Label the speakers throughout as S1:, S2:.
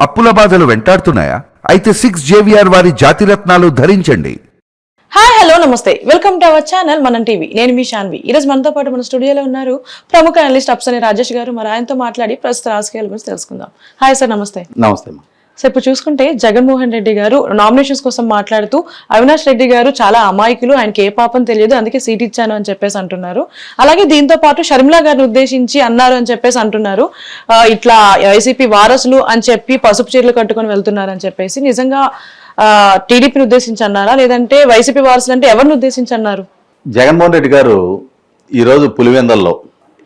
S1: అప్పుల బాధలు వెంటాడుతున్నాయా? అయితే సిక్స్ జేవిఆర్ వారి జాతిరత్నాలు ధరించండి.
S2: హాయ్ హలో నమస్తే. Welcome to our channel Manam TV. నేను మీ శాన్వి ఈ రోజు మనతో పాటు మన స్టూడియోలో ఉన్నారు ప్రముఖ అనలిస్ట్ అప్సని రాజేష్ గారు. మరి ఆయనతో మాట్లాడి ప్రస్తుత రాజకీయాల గురించి తెలుసుకుందాం. హాయ్ సార్ నమస్తే.
S3: నమస్తే
S2: సో ఇప్పుడు చూసుకుంటే జగన్మోహన్ రెడ్డి గారు నామినేషన్స్ కోసం మాట్లాడుతూ అవినాష్ రెడ్డి గారు చాలా అమాయకులు ఆయనకి ఏ పాపం తెలియదు అందుకే సీట్ ఇచ్చాను అని చెప్పేసి అంటున్నారు. అలాగే దీంతో పాటు షర్మిలా గారిని ఉద్దేశించి అన్నారు అని చెప్పేసి అంటున్నారు. ఇట్లా వైసీపీ వారసులు అని చెప్పి పసుపు చీరలు కట్టుకొని వెళ్తున్నారు అని చెప్పేసి నిజంగా టీడీపీని ఉద్దేశించి అన్నారా? లేదంటే వైసీపీ వారసులు అంటే ఎవరిని ఉద్దేశించి అన్నారు?
S3: జగన్మోహన్ రెడ్డి గారు ఈరోజు పులివెందల్లో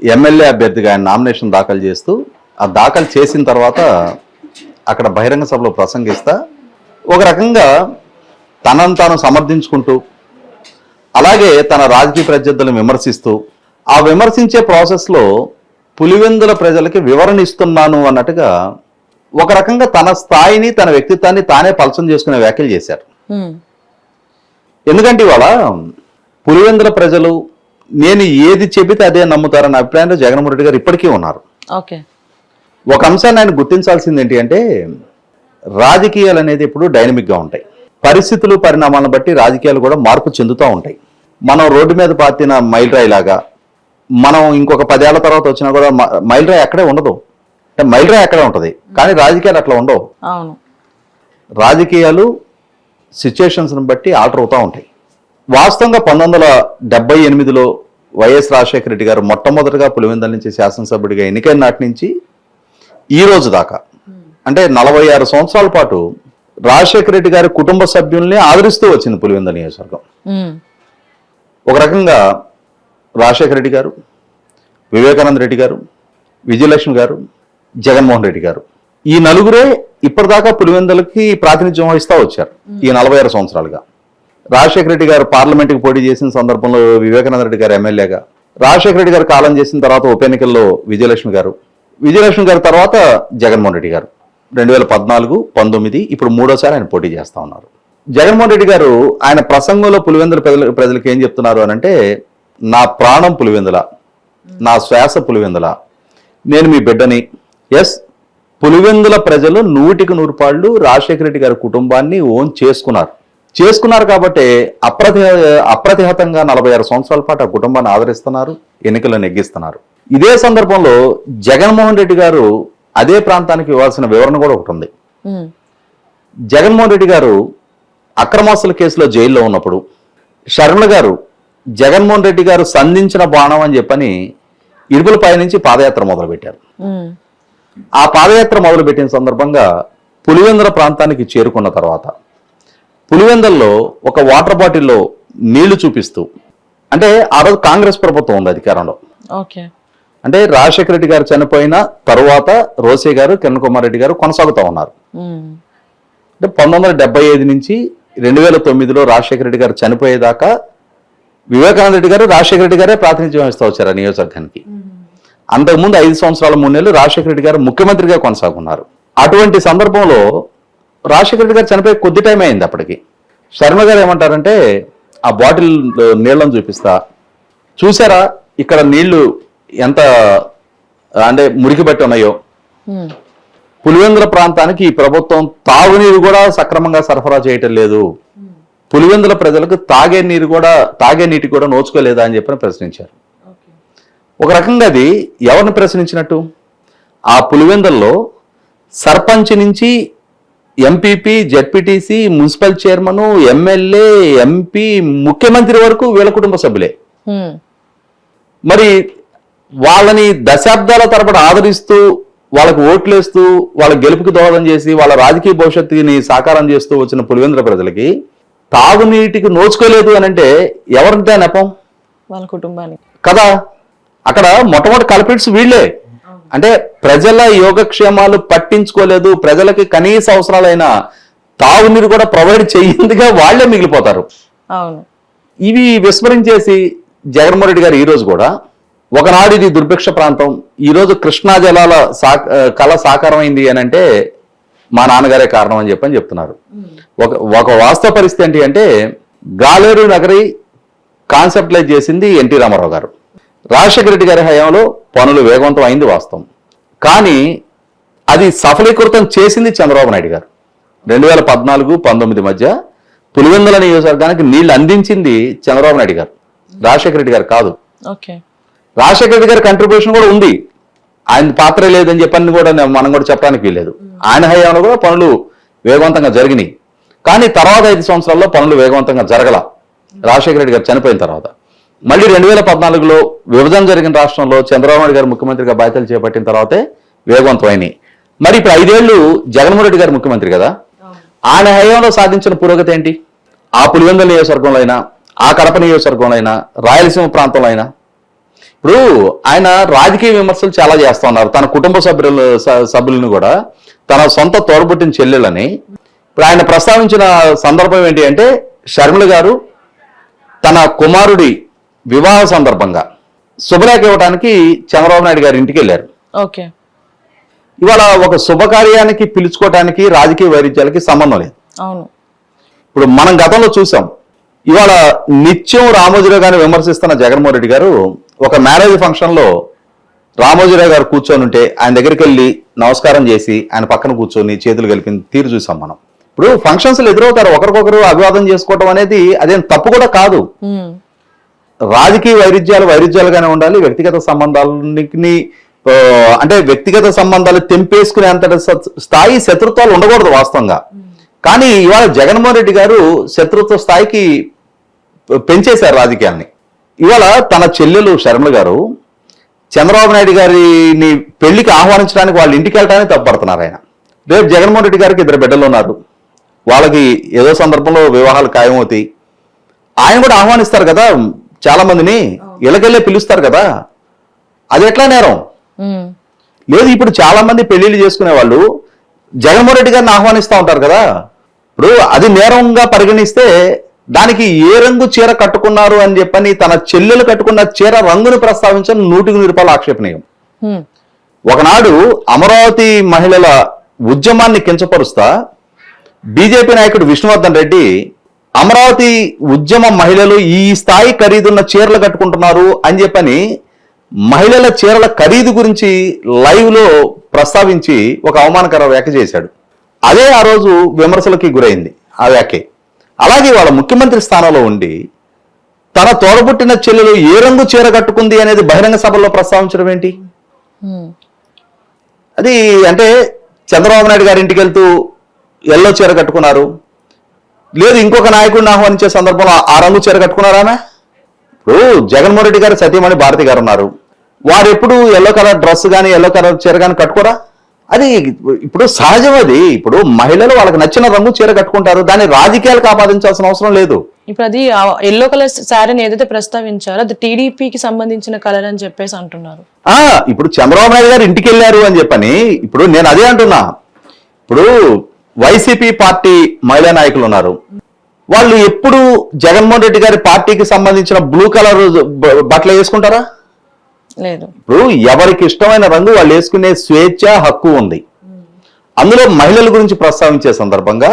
S3: ఎమ్మెల్యే అభ్యర్థిగా ఆయన నామినేషన్ దాఖలు చేస్తూ ఆ దాఖలు చేసిన తర్వాత అక్కడ బహిరంగ సభలో ప్రసంగిస్తా ఒక రకంగా తనను తాను సమర్థించుకుంటూ అలాగే తన రాజకీయ ప్రత్యర్థులను విమర్శిస్తూ ఆ విమర్శించే ప్రాసెస్లో పులివెందుల ప్రజలకి వివరణ ఇస్తున్నాను అన్నట్టుగా ఒక రకంగా తన స్థాయిని తన వ్యక్తిత్వాన్ని తానే పలసం చేసుకునే వ్యాఖ్యలు చేశారు. ఎందుకంటే ఇవాళ పులివెందుల ప్రజలు నేను ఏది చెబితే అదే నమ్ముతారన్న అభిప్రాయంలో జగన్మోహన్ రెడ్డి గారు ఇప్పటికీ ఉన్నారు.
S2: ఓకే.
S3: ఒక అంశాన్ని ఆయన గుర్తించాల్సింది ఏంటి అంటే రాజకీయాలు అనేది ఇప్పుడు డైనమిక్గా ఉంటాయి. పరిస్థితులు పరిణామాలను బట్టి రాజకీయాలు కూడా మార్పు చెందుతూ ఉంటాయి. మనం రోడ్డు మీద పాతిన మైలురాయి లాగా మనం ఇంకొక పదేళ్ళ తర్వాత వచ్చినా కూడా మ- మైలురాయి అక్కడే ఉండదు. అంటే మైలురాయి అక్కడే ఉంటుంది కానీ రాజకీయాలు అట్లా ఉండవు.
S2: అవును.
S3: రాజకీయాలు సిచ్యుయేషన్స్ని బట్టి ఆల్టర్ అవుతూ ఉంటాయి. వాస్తవంగా పంతొమ్మిది వందల డెబ్బై ఎనిమిదిలో వైఎస్ రాజశేఖర రెడ్డి గారు మొట్టమొదటిగా పులివెందల నుంచి శాసనసభ్యుడిగా ఎన్నికైన నాటి నుంచి ఈ రోజు దాకా. అంటే నలభై ఆరు సంవత్సరాల పాటు రాజశేఖర రెడ్డి గారి కుటుంబ సభ్యుల్ని ఆదరిస్తూ వచ్చింది పులివెందుల నియోజకవర్గం. ఒక రకంగా రాజశేఖర రెడ్డి గారు వివేకానంద రెడ్డి గారు విజయలక్ష్మి గారు జగన్మోహన్ రెడ్డి గారు. ఈ నలుగురే ఇప్పటిదాకా పులివెందులకి ప్రాతినిధ్యం వహిస్తూ వచ్చారు ఈ నలభై ఆరు సంవత్సరాలుగా. రాజశేఖర రెడ్డి గారు పార్లమెంట్కి పోటీ చేసిన సందర్భంలో వివేకానంద రెడ్డి గారు ఎమ్మెల్యేగా రాజశేఖర రెడ్డి గారు కాలం చేసిన తర్వాత ఉప ఎన్నికల్లో విజయలక్ష్మి గారు విజయలక్ష్మి గారి తర్వాత జగన్మోహన్ రెడ్డి గారు. రెండు వేల పద్నాలుగు పంతొమ్మిది ఇప్పుడు మూడోసారి ఆయన పోటీ చేస్తూ ఉన్నారు. జగన్మోహన్ రెడ్డి గారు ఆయన ప్రసంగంలో పులివెందుల ప్రజల ప్రజలకు ఏం చెప్తున్నారు అని అంటే నా ప్రాణం పులివెందుల నా శ్వాస పులివెందుల నేను మీ బిడ్డని. ఎస్ పులివెందుల ప్రజలు నూటికి నూరు పాళ్ళు రాజశేఖర రెడ్డి గారి కుటుంబాన్ని ఓన్ చేసుకున్నారు. చేసుకున్నారు కాబట్టి అప్రతి అప్రతిహతంగా నలభై ఆరు సంవత్సరాల పాటు ఆ కుటుంబాన్ని ఆదరిస్తున్నారు ఎన్నికలను నెగ్గిస్తున్నారు. ఇదే సందర్భంలో జగన్మోహన్ రెడ్డి గారు అదే ప్రాంతానికి ఇవ్వాల్సిన వివరణ కూడా ఒకటి ఉంది. జగన్మోహన్ రెడ్డి గారు అక్రమాస్తుల కేసులో జైల్లో ఉన్నప్పుడు షర్మిల గారు జగన్మోహన్ రెడ్డి గారు సంధించిన బాణం అని చెప్పని ఇరుపులపై నుంచి పాదయాత్ర మొదలుపెట్టారు. ఆ పాదయాత్ర మొదలుపెట్టిన సందర్భంగా పులివెందుల ప్రాంతానికి చేరుకున్న తర్వాత పులివెందల్లో ఒక వాటర్ బాటిల్లో నీళ్ళు చూపిస్తూ అంటే ఆ రోజు కాంగ్రెస్ ప్రభుత్వం ఉంది అధికారంలో
S2: ఓకే
S3: అంటే రాజశేఖర రెడ్డి గారు చనిపోయిన తరువాత రోసే గారు కిరణ్ కుమార్ రెడ్డి గారు కొనసాగుతూ ఉన్నారు. అంటే పంతొమ్మిది వందల డెబ్బై ఐదు నుంచి రెండు వేల తొమ్మిదిలో రాజశేఖర రెడ్డి గారు చనిపోయేదాకా వివేకానంద రెడ్డి గారు రాజశేఖర రెడ్డి గారే ప్రాతినిధ్యం వహిస్తూ వచ్చారు ఆ నియోజకవర్గానికి. అంతకుముందు ఐదు సంవత్సరాల మూడు నెలలు రాజశేఖర రెడ్డి గారు ముఖ్యమంత్రిగా కొనసాగున్నారు. అటువంటి సందర్భంలో రాజశేఖర రెడ్డి గారు చనిపోయి కొద్ది టైం అయింది అప్పటికి. శర్మ గారు ఏమంటారంటే ఆ బాటిల్ నీళ్ళని చూపిస్తా. చూసారా? ఇక్కడ నీళ్ళు ఎంత అంటే మురికి పట్టి ఉన్నాయో. పులివెందుల ప్రాంతానికి ఈ ప్రభుత్వం తాగునీరు కూడా సక్రమంగా సరఫరా చేయటం లేదు. పులివెందుల ప్రజలకు తాగే నీరు కూడా తాగే నీటి కూడా నోచుకోలేదా అని చెప్పని ప్రశ్నించారు. ఒక రకంగా అది ఎవరిని ప్రశ్నించినట్టు? ఆ పులివెందుల్లో సర్పంచ్ నుంచి MPP ZPTC municipal chairman MLA MP ముఖ్యమంత్రి వరకు వీళ్ళ కుటుంబ సభ్యులే. మరి వాళ్ళని దశాబ్దాల తరబడి ఆదరిస్తూ వాళ్ళకు ఓట్లేస్తూ వాళ్ళ గెలుపుకి దోహదం చేసి వాళ్ళ రాజకీయ భవిష్యత్తుని సాకారం చేస్తూ వచ్చిన పులివెందుల ప్రజలకి తాగునీటికి నోచుకోలేదు అని అంటే ఎవరంటే నెపం?
S2: వాళ్ళ కుటుంబానికి.
S3: కదా? అక్కడ మొట్టమొదటి కల్పిట్స్ వీళ్ళే. అంటే ప్రజల యోగక్షేమాలు పట్టించుకోలేదు. ప్రజలకి కనీస అవసరాలైన తాగునీరు కూడా ప్రొవైడ్ చేయందిగా వాళ్ళే మిగిలిపోతారు.
S2: అవును.
S3: ఇవి విస్మరించేసి జగన్మోహన్ రెడ్డి గారు ఈ రోజు కూడా ఒకనాడు ఇది దుర్భిక్ష ప్రాంతం. ఈ రోజు కృష్ణా జలాల సా కళ సాకారమైంది అని అంటే మా నాన్నగారే కారణం అని చెప్పని చెప్తున్నారు. ఒక ఒక వాస్తవ పరిస్థితి ఏంటి అంటే గాలేరు నగరి కాన్సెప్టలైజ్ చేసింది ఎన్టీ రామారావు గారు. రాజశేఖర రెడ్డి గారి హయాంలో పనులు వేగవంతం అయింది వాస్తవం. కానీ అది సఫలీకృతం చేసింది చంద్రబాబు నాయుడు గారు. రెండు వేల పద్నాలుగు పంతొమ్మిది మధ్య పులివెందుల నియోజకవర్గానికి నీళ్ళు అందించింది చంద్రబాబు నాయుడు గారు. రాజశేఖర రెడ్డి గారు కాదు.
S2: ఓకే.
S3: రాజశేఖర రెడ్డి గారి కంట్రిబ్యూషన్ కూడా ఉంది. ఆయన పాత్ర లేదని చెప్పని కూడా నేను- మనం కూడా చెప్పడానికి వీలేదు ఆయన హయాంలో కూడా పనులు వేగవంతంగా జరిగినాయి. కానీ తర్వాత ఐదు సంవత్సరాల్లో పనులు వేగవంతంగా జరగల. రాజశేఖర రెడ్డి గారు చనిపోయిన తర్వాత. మళ్ళీ రెండు వేల పద్నాలుగులో విభజన జరిగిన రాష్ట్రంలో చంద్రబాబు నాయుడు గారు ముఖ్యమంత్రిగా బాధ్యతలు చేపట్టిన తర్వాతే వేగవంతమైనవి మరి ఇప్పుడు ఐదేళ్ళు జగన్మోహన్ రెడ్డి గారు ముఖ్యమంత్రి కదా. ఆయన హయాంలో సాధించిన పురోగతి ఏంటి? ఆ పులివెందుల నియోజకవర్గంలో అయినా ఆ కడప నియోజకవర్గంలో అయినా రాయలసీమ ప్రాంతంలో అయినా ఇప్పుడు ఆయన రాజకీయ విమర్శలు చాలా చేస్తా ఉన్నారు. తన కుటుంబ సభ్యులు సభ్యులను కూడా తన సొంత తోడబుట్టిన చెల్లెలని ఇప్పుడు ఆయన ప్రస్తావించిన సందర్భం ఏంటి అంటే షర్మిల గారు తన కుమారుడి వివాహ సందర్భంగా శుభలేఖ ఇవ్వడానికి చంద్రబాబు నాయుడు గారి ఇంటికి వెళ్ళారు.
S2: ఓకే.
S3: ఇవాళ ఒక శుభకార్యానికి పిలుచుకోవడానికి రాజకీయ వైరుధ్యాలకి సంబంధం లేదు.
S2: అవును.
S3: ఇప్పుడు మనం గతంలో చూసాం ఇవాళ నిత్యం రామోజీరావు గారిని విమర్శిస్తున్న జగన్మోహన్ రెడ్డి గారు ఒక మ్యారేజ్ ఫంక్షన్లో రామోజీరావు గారు కూర్చొని ఉంటే ఆయన దగ్గరికి వెళ్ళి నమస్కారం చేసి ఆయన పక్కన కూర్చొని చేతులు కలిపిన తీరు చూసాం మనం. ఇప్పుడు ఫంక్షన్స్ ఎదురవుతారు. ఒకరికొకరు అభివాదం చేసుకోవడం అనేది అదేం తప్పు కూడా కాదు. రాజకీయ వైరుధ్యాలు వైరుధ్యాలుగానే ఉండాలి. వ్యక్తిగత సంబంధాలని అంటే వ్యక్తిగత సంబంధాలు తెంపేసుకునేంత స- స్థాయి శత్రుత్వాలు ఉండకూడదు వాస్తవంగా. కానీ ఇవాళ జగన్మోహన్ రెడ్డి గారు శత్రుత్వ స్థాయికి పెంచేశారు రాజకీయాన్ని ఇవాళ తన చెల్లెలు శర్మల గారు చంద్రబాబు నాయుడు గారిని పెళ్ళికి ఆహ్వానించడానికి వాళ్ళ ఇంటికి వెళ్ళడానికి తప్పడుతున్నారు ఆయన. రేపు జగన్మోహన్ రెడ్డి గారికి ఇద్దరు బిడ్డలు ఉన్నారు. వాళ్ళకి ఏదో సందర్భంలో వివాహాలు ఖాయమవుతాయి ఆయన కూడా ఆహ్వానిస్తారు కదా చాలా మందిని. ఇళ్ళకెళ్ళే పిలుస్తారు కదా. అది ఎట్లా నేరం. లేదు ఇప్పుడు చాలా మంది పెళ్ళిళ్ళు చేసుకునే వాళ్ళు జగన్మోహన్ రెడ్డి గారిని ఆహ్వానిస్తూ ఉంటారు కదా. ఇప్పుడు అది నేరంగా పరిగణిస్తే దానికి ఏ రంగు చీర కట్టుకున్నారు అని చెప్పని తన చెల్లెలు కట్టుకున్న చీర రంగును ప్రస్తావించడం నూటికి నూరు రూపాయలు ఆక్షేపణీయం. ఒకనాడు అమరావతి మహిళల ఉద్యమాన్ని కించపరుస్తా బీజేపీ నాయకుడు విష్ణువర్ధన్ రెడ్డి అమరావతి ఉద్యమ మహిళలు ఈ స్థాయి ఖరీదున్న చీరలు కట్టుకుంటున్నారు అని చెప్పని మహిళల చీరల ఖరీదు గురించి లైవ్లో ప్రస్తావించి ఒక అవమానకర వ్యాఖ్య చేశాడు. అదే ఆ రోజు విమర్శలకి గురైంది ఆ వ్యాఖ్య. అలాగే వాళ్ళ ముఖ్యమంత్రి స్థానంలో ఉండి తన తోడబుట్టిన చెల్లెలు ఏ రంగు చీర కట్టుకుంది అనేది బహిరంగ సభలో ప్రస్తావించడం ఏంటి. అది అంటే చంద్రబాబు నాయుడు గారి ఇంటికి వెళ్తూ ఎల్లో చీర కట్టుకున్నారు. లేదు ఇంకొక నాయకుడిని ఆహ్వానించే సందర్భంలో ఆ రంగు చీర కట్టుకున్నారానా ఇప్పుడు జగన్మోహన్ రెడ్డి గారు సతీమణి భారతి గారు ఉన్నారు. వారు ఎప్పుడు ఎల్లో కలర్ డ్రెస్ కానీ ఎల్లో కలర్ చీర కానీ కట్టుకోరా? అది ఇప్పుడు సహజం అది. ఇప్పుడు మహిళలు వాళ్ళకి నచ్చిన రంగు చీర కట్టుకుంటారు. దాన్ని రాజకీయాలకు ఆపాదించాల్సిన అవసరం లేదు.
S2: ఇప్పుడు అది ఎల్లో కలర్ శారీని ఏదైతే ప్రస్తావించారో అది టీడీపీకి సంబంధించిన కలర్ అని చెప్పేసి అంటున్నారు.
S3: ఆ ఇప్పుడు చంద్రబాబు నాయుడు గారు ఇంటికి వెళ్ళారు అని చెప్పని ఇప్పుడు నేను అదే అంటున్నా. ఇప్పుడు వైసీపీ పార్టీ మహిళా నాయకులు ఉన్నారు. వాళ్ళు ఎప్పుడు జగన్మోహన్ రెడ్డి గారి పార్టీకి సంబంధించిన బ్లూ కలర్ బట్టలు వేసుకుంటారా?
S2: లేదు.
S3: ఇప్పుడు ఎవరికి ఇష్టమైన రంగు వాళ్ళు వేసుకునే స్వేచ్ఛ హక్కు ఉంది. అందులో మహిళల గురించి ప్రస్తావించే సందర్భంగా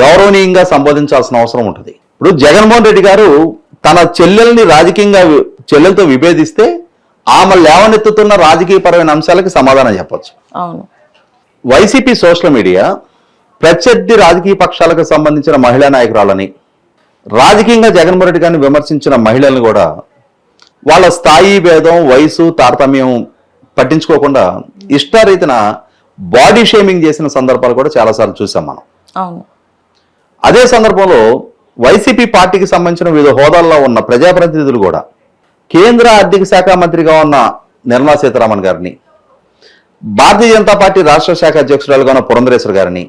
S3: గౌరవనీయంగా సంబోధించాల్సిన అవసరం ఉంటుంది. ఇప్పుడు జగన్మోహన్ రెడ్డి గారు తన చెల్లెల్ని రాజకీయంగా చెల్లెలతో విభేదిస్తే ఆమె లేవనెత్తుతున్న రాజకీయపరమైన అంశాలకి సమాధానం చెప్పొచ్చు.
S2: అవును.
S3: వైసీపీ సోషల్ మీడియా ప్రత్యర్థి రాజకీయ పక్షాలకు సంబంధించిన మహిళా నాయకురాలని రాజకీయంగా జగన్మోహన్ రెడ్డి గారిని విమర్శించిన మహిళలను కూడా వాళ్ళ స్థాయి భేదం వయసు తారతమ్యం పట్టించుకోకుండా ఇష్టారీతిన బాడీ షేమింగ్ చేసిన సందర్భాలు కూడా చాలాసార్లు చూసాం మనం. అదే సందర్భంలో వైసీపీ పార్టీకి సంబంధించిన వివిధ హోదాల్లో ఉన్న ప్రజాప్రతినిధులు కూడా కేంద్ర ఆర్థిక శాఖ మంత్రిగా ఉన్న నిర్మలా సీతారామన్ గారిని భారతీయ జనతా పార్టీ రాష్ట్ర శాఖ అధ్యక్షురాలుగా ఉన్న పురంధరేశ్వర్ గారిని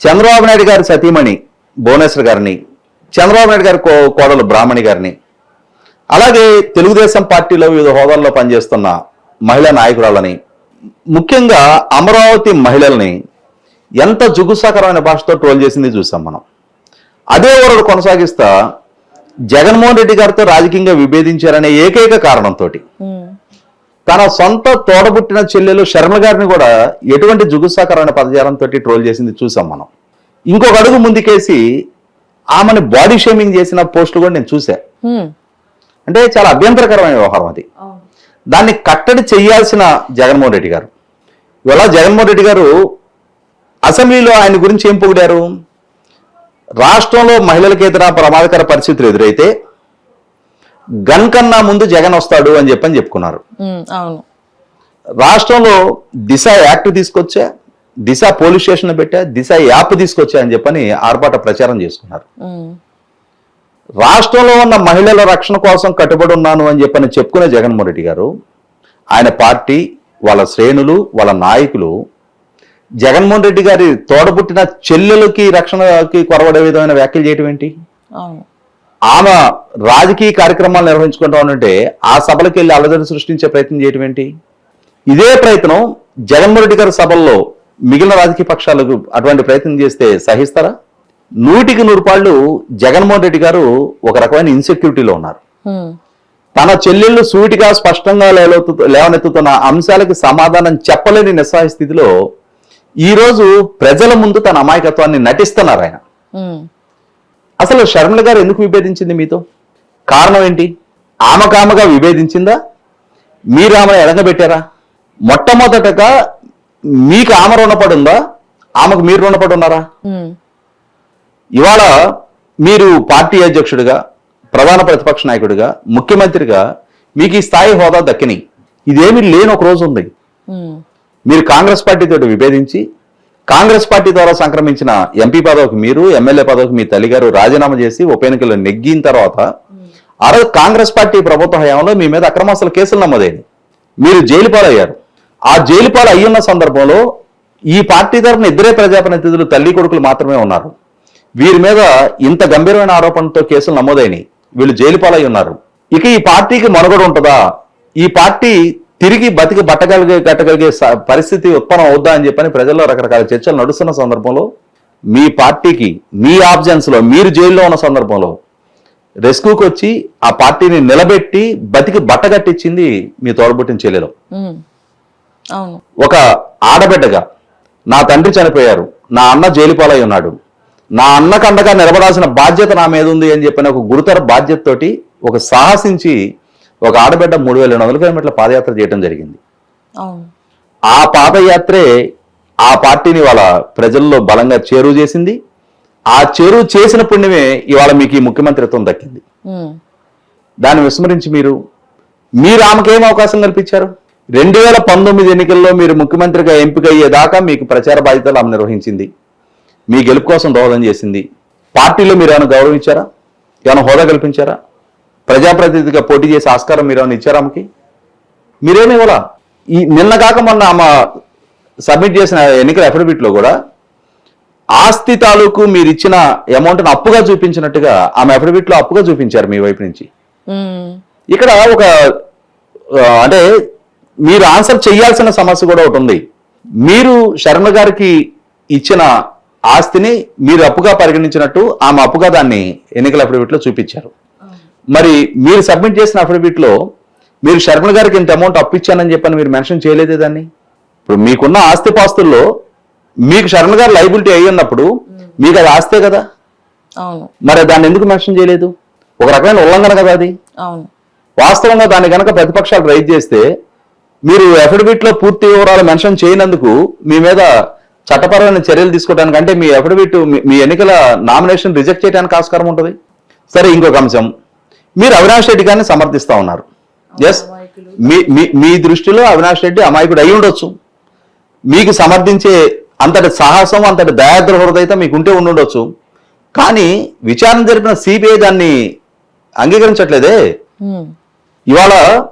S3: చంద్రబాబు నాయుడు గారి సతీమణి భువనేశ్వర్ గారిని చంద్రబాబు నాయుడు గారి కో- కోడలు బ్రాహ్మణి గారిని అలాగే తెలుగుదేశం పార్టీలో వివిధ హోదాల్లో పనిచేస్తున్న మహిళా నాయకురాలని ముఖ్యంగా అమరావతి మహిళల్ని ఎంత జుగుసాకరమైన భాషతో ట్రోల్ చేసింది చూసాం మనం. అదే వరడు కొనసాగిస్తా జగన్మోహన్ రెడ్డి గారితో రాజకీయంగా విభేదించారనే ఏకైక కారణంతో తన సొంత తోడబుట్టిన చెల్లెలు శర్మ గారిని కూడా ఎటువంటి జుగుసాకరమైన పదజాలంతో ట్రోల్ చేసింది చూసాం మనం. ఇంకొక అడుగు ముందుకేసి ఆమెను బాడీ షేమింగ్ చేసిన పోస్టులు కూడా నేను చూసా. అంటే చాలా అభ్యంతరకరమైన వ్యవహారం అది. దాన్ని కట్టడి చేయాల్సిన జగన్మోహన్ రెడ్డి గారు. ఇవాళ జగన్మోహన్ రెడ్డి గారు అసెంబ్లీలో ఆయన గురించి ఏం పొగిడారు? రాష్ట్రంలో మహిళలకేతర ప్రమాదకర పరిస్థితులు ఎదురైతే గన్ కన్నా ముందు జగన్ వస్తాడు అని చెప్పని చెప్పుకున్నారు. రాష్ట్రంలో దిశ యాక్ట్ తీసుకొచ్చా? దిశ పోలీస్ స్టేషన్ పెట్టా? దిశ యాప్ తీసుకొచ్చా అని చెప్పని ఆర్భాట ప్రచారం చేసుకున్నారు. రాష్ట్రంలో ఉన్న మహిళల రక్షణ కోసం కట్టుబడి ఉన్నాను అని చెప్పని చెప్పుకునే జగన్మోహన్ రెడ్డి గారు ఆయన పార్టీ వాళ్ళ శ్రేణులు వాళ్ళ నాయకులు జగన్మోహన్ రెడ్డి గారి తోడబుట్టిన చెల్లెలకి రక్షణకి కొరవడే విధమైన వ్యాఖ్యలు చేయటం ఏంటి? ఆమె రాజకీయ కార్యక్రమాలు నిర్వహించుకుంటా ఉంటే ఆ సభలకు వెళ్ళి అలజడి సృష్టించే ప్రయత్నం చేయటం ఏంటి? ఇదే ప్రయత్నం జగన్మోహన్ రెడ్డి గారి సభల్లో మిగిలిన రాజకీయ పక్షాలకు అటువంటి ప్రయత్నం చేస్తే సహిస్తారా? నూటికి నూరు పాళ్ళు జగన్మోహన్ రెడ్డి గారు ఒక రకమైన ఇన్సెక్యూరిటీలో ఉన్నారు. తన చెల్లెళ్ళు సూటిగా స్పష్టంగా లేవనెత్తు- లేవనెత్తుతున్న అంశాలకి సమాధానం చెప్పలేని నిస్సహాయ స్థితిలో ఈ రోజు ప్రజల ముందు తన అమాయకత్వాన్ని నటిస్తున్నారు ఆయన. అసలు షర్మిల గారు ఎందుకు విభేదించింది మీతో? కారణం ఏంటి? ఆమెకామగా విభేదించిందా? మీరు ఆమెను ఎడగబెట్టారా? మొట్టమొదటగా మీకు ఆమె రుణపడి ఉందా? ఆమెకు మీరు రుణపడి ఉన్నారా? ఇవాళ మీరు పార్టీ అధ్యక్షుడిగా ప్రధాన ప్రతిపక్ష నాయకుడిగా ముఖ్యమంత్రిగా మీకు ఈ స్థాయి హోదా దక్కినాయి. ఇదేమీ లేని ఒక రోజు ఉంది. మీరు కాంగ్రెస్ పార్టీతో విభేదించి కాంగ్రెస్ పార్టీ ద్వారా సంక్రమించిన ఎంపీ పదవికి మీరు ఎమ్మెల్యే పదవికి మీ తల్లిగారు రాజీనామా చేసి ఉప ఎన్నికల్లో నెగ్గిన తర్వాత ఆ రోజు కాంగ్రెస్ పార్టీ ప్రభుత్వ హయాంలో మీ మీద అక్రమాస్తుల కేసులు నమోదైంది మీరు జైలు పాలయ్యారు. ఆ జైలు పాలు అయ్యున్న సందర్భంలో ఈ పార్టీ తరఫున ఇద్దరే ప్రజాప్రతినిధులు తల్లి కొడుకులు మాత్రమే ఉన్నారు. వీరి మీద ఇంత గంభీరమైన ఆరోపణలతో కేసులు నమోదైనవి వీళ్ళు జైలు పాలై ఉన్నారు. ఇక ఈ పార్టీకి మనుగడ ఉంటుందా? ఈ పార్టీ తిరిగి బతికి బట్టగలిగే గట్టగలిగే స- పరిస్థితి ఉత్పన్నం అవుద్దా అని చెప్పని ప్రజల్లో రకరకాల చర్చలు నడుస్తున్న సందర్భంలో మీ పార్టీకి మీ ఆబ్జెన్స్లో మీరు జైల్లో ఉన్న సందర్భంలో రెస్క్యూకి వచ్చి ఆ పార్టీని నిలబెట్టి బతికి బట్టగట్టించింది మీ తోడబుట్టిన చెల్లెలు. ఒక ఆడబిడ్డగా నా తండ్రి చనిపోయారు. నా అన్న జైలుపాలై ఉన్నాడు. నా అన్నకు అండగా నిలబడాల్సిన బాధ్యత నా మీద ఉంది అని చెప్పిన ఒక గురుతర బాధ్యతతోటి ఒక సాహసించి ఒక ఆడబిడ్డ మూడు వేల వందల కిలోమీటర్ల పాదయాత్ర చేయడం జరిగింది. ఆ పాదయాత్రే ఆ పార్టీని వాళ్ళ ప్రజల్లో బలంగా చేరువ చేసింది. ఆ చేరువ చేసిన పుణ్యమే ఇవాళ మీకు ఈ ముఖ్యమంత్రిత్వం దక్కింది. దాన్ని విస్మరించి మీరు మీరు ఆమెకేం అవకాశం కల్పించారు? రెండు వేల పంతొమ్మిది ఎన్నికల్లో మీరు ముఖ్యమంత్రిగా ఎంపిక అయ్యేదాకా మీకు ప్రచార బాధ్యతలు ఆమె నిర్వహించింది. మీ గెలుపు కోసం దోహదం చేసింది. పార్టీలో మీరు ఏమైనా గౌరవం ఇచ్చారా ఏమైనా హోదా కల్పించారా? ప్రజాప్రతినిధిగా పోటీ చేసే ఆస్కారం మీరు ఏమైనా ఇచ్చారా ఆమెకి? మీరేమి ఇవ్వాలా? ఈ నిన్న కాక మొన్న ఆమె సబ్మిట్ చేసిన ఎన్నికల affidavit లో కూడా ఆస్తి తాలూకు మీరు ఇచ్చిన అమౌంట్ను అప్పుగా చూపించినట్టుగా ఆమె affidavit లో అప్పుగా చూపించారు మీ వైపు నుంచి. ఇక్కడ ఒక అంటే మీరు ఆన్సర్ చేయాల్సిన సమస్య కూడా ఒకటి ఉంది. మీరు శర్మ గారికి ఇచ్చిన ఆస్తిని మీరు అప్పుగా పరిగణించినట్టు ఆమె అప్పుగా దాన్ని ఎన్నికల affidavit లో చూపించారు. మరి మీరు సబ్మిట్ చేసిన affidavit లో మీరు శర్మ గారికి ఇంత అమౌంట్ అప్పు ఇచ్చానని చెప్పని మీరు మెన్షన్ చేయలేదే దాన్ని? ఇప్పుడు మీకున్న ఆస్తి పాస్తుల్లో మీకు శర్మ గారు లైబిలిటీ అయి ఉన్నప్పుడు మీకు అది ఆస్తే కదా? మరి దాన్ని ఎందుకు మెన్షన్ చేయలేదు? ఒక రకమైన ఉల్లంఘన కదా అది? వాస్తవంగా దాన్ని కనుక ప్రతిపక్షాలు రైజ్ చేస్తే మీరు అఫిడవిట్లో పూర్తి వివరాలు మెన్షన్ చేయనందుకు మీ మీద చట్టపరమైన చర్యలు తీసుకోవడానికి అంటే మీ అఫిడవిట్ మీ ఎన్నికల నామినేషన్ రిజెక్ట్ చేయడానికి ఆస్కారం ఉంటుంది. సరే ఇంకొక అంశం. మీరు అవినాష్ రెడ్డి గారిని సమర్థిస్తా ఉన్నారు. ఎస్ మీ మీ- దృష్టిలో అవినాష్ రెడ్డి అమాయకుడు అయి ఉండొచ్చు. మీకు సమర్థించే అంతటి సాహసం అంతటి దయాద్ర హృదయత మీకు ఉంటే ఉండుండొచ్చు. కానీ విచారణ జరిపిన సిబిఐ దాన్ని అంగీకరించట్లేదే. ఇవాళ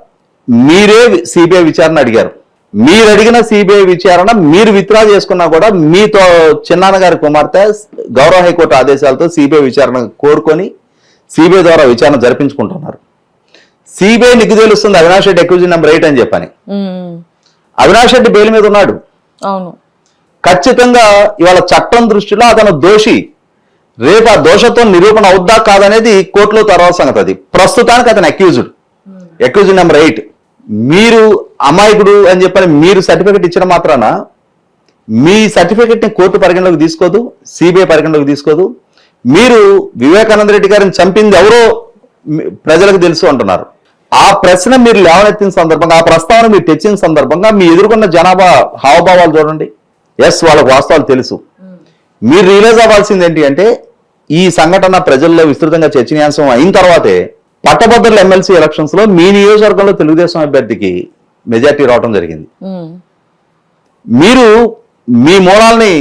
S3: మీరే సిబిఐ విచారణ అడిగారు. మీరు అడిగిన సిబిఐ విచారణ మీరు విత్డ్రా చేసుకున్నా కూడా మీతో చిన్నాన్న గారి కుమార్తె గౌరవ హైకోర్టు ఆదేశాలతో సిబిఐ విచారణ కోరుకొని సిబిఐ ద్వారా విచారణ జరిపించుకుంటున్నారు. సిబిఐ నిగ్గు తెలుస్తుంది Avinash Reddy accused number eight అని చెప్పని. అవినాష్ రెడ్డి బెయిల్ మీద ఉన్నాడు.
S2: అవును.
S3: ఖచ్చితంగా ఇవాళ చట్టం దృష్టిలో అతను దోషి. రేపు ఆ దోషత్వం నిరూపణ అవుద్దా కాదనేది కోర్టులో తర్వాత సంగతి అది. ప్రస్తుతానికి అతను అక్యూజ్డ్ అక్యూజ్డ్ నెంబర్ ఎయిట్ మీరు అమాయకుడు అని చెప్పని మీరు సర్టిఫికెట్ ఇచ్చిన మాత్రాన మీ సర్టిఫికెట్ని కోర్టు పరిగణలోకి తీసుకోదు సిబిఐ పరిగణలోకి తీసుకోదు. మీరు వివేకానంద రెడ్డి గారిని చంపింది ఎవరో ప్రజలకు తెలుసు అంటున్నారు. ఆ ప్రశ్న మీరు లేవనెత్తిన సందర్భంగా ఆ ప్రస్తావన మీరు తెచ్చిన సందర్భంగా మీ ఎదుర్కొన్న జనాభా హావభావాలు చూడండి. ఎస్ వాళ్ళకు వాస్తవాలు తెలుసు. మీరు రియలైజ్ అవ్వాల్సింది ఏంటి అంటే ఈ సంఘటన ప్రజల్లో విస్తృతంగా చర్చనీయాంశం అయిన తర్వాతే పట్టభద్రుల ఎమ్మెల్సీ ఎలక్షన్స్లో మీ నియోజకవర్గంలో తెలుగుదేశం అభ్యర్థికి మెజార్టీ రావడం జరిగింది. మీరు మీ మూలాల్ని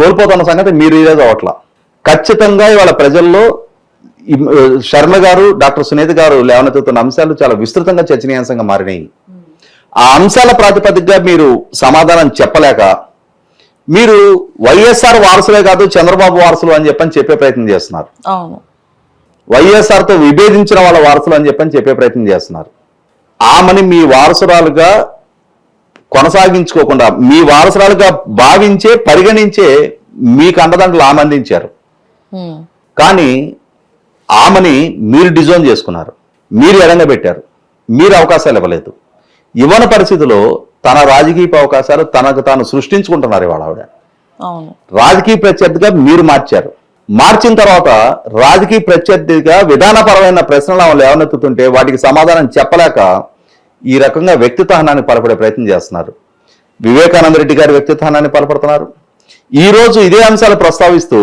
S3: కోల్పోతున్న సంగతి మీరు రియలైజ్ అవ్వట్లా. ఖచ్చితంగా ఇవాళ ప్రజల్లో శర్మ గారు డాక్టర్ సునీత గారు లేవనెత్తుతున్న అంశాలు చాలా విస్తృతంగా చర్చనీయాంశంగా మారినాయి. ఆ అంశాల ప్రాతిపదికగా మీరు సమాధానం చెప్పలేక మీరు వైఎస్ఆర్ వారసులే కాదు చంద్రబాబు వారసులు అని చెప్పని చెప్పే ప్రయత్నం చేస్తున్నారు.
S2: అవును.
S3: వైఎస్ఆర్తో విభేదించిన వాళ్ళ వారసులు అని చెప్పని చెప్పే ప్రయత్నం చేస్తున్నారు. ఆమెని మీ వారసురాలుగా కొనసాగించుకోకుండా మీ వారసురాలుగా భావించే పరిగణించే మీకు అండదండలు ఆమె అందించారు. కానీ ఆమెని మీరు డిజైన్ చేసుకున్నారు. మీరు ఎడంగబెట్టారు మీరు అవకాశాలు ఇవ్వలేదు. ఇవ్వని పరిస్థితిలో తన రాజకీయ అవకాశాలు తనకు తాను సృష్టించుకుంటున్నారు ఇవాళ ఆవిడ. రాజకీయ ప్రత్యర్థిగా మీరు మార్చారు. మార్చిన తర్వాత రాజకీయ ప్రత్యర్థిగా విధానపరమైన ప్రశ్నలు ఆమె లేవనెత్తుతుంటే వాటికి సమాధానం చెప్పలేక ఈ రకంగా వ్యక్తిత్వహానాన్ని పలపడే ప్రయత్నం చేస్తున్నారు. వివేకానంద రెడ్డి గారి వ్యక్తిత్వహానాన్ని పలపడుతున్నారు. ఈ రోజు ఇదే అంశాలు ప్రస్తావిస్తూ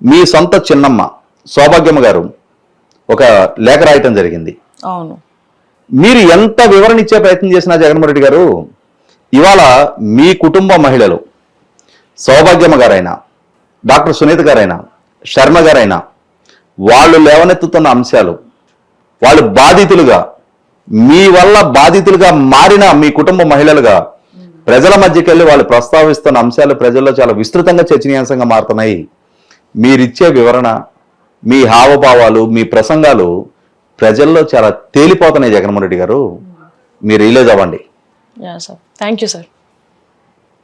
S3: మీ సొంత చిన్నమ్మ సౌభాగ్యమ్మ గారు ఒక లేఖ రాయటం జరిగింది.
S2: అవును.
S3: మీరు ఎంత వివరణ ఇచ్చే ప్రయత్నం చేసినా జగన్మోహన్ రెడ్డి గారు ఇవాళ మీ కుటుంబ మహిళలు సౌభాగ్యమ్మ గారైనా డాక్టర్ సునీత గారైనా శర్మ గారైనా వాళ్ళు లేవనెత్తుతున్న అంశాలు వాళ్ళు బాధితులుగా మీ వల్ల బాధితులుగా మారిన మీ కుటుంబ మహిళలుగా ప్రజల మధ్యకి వెళ్ళి వాళ్ళు ప్రస్తావిస్తున్న అంశాలు ప్రజల్లో చాలా విస్తృతంగా చర్చనీయాంశంగా మారుతున్నాయి. మీరిచ్చే వివరణ మీ హావభావాలు మీ ప్రసంగాలు ప్రజల్లో చాలా తేలిపోతున్నాయి జగన్మోహన్ రెడ్డి గారు. మీరు రిలీజ్ అవ్వండి.
S2: Thank you sir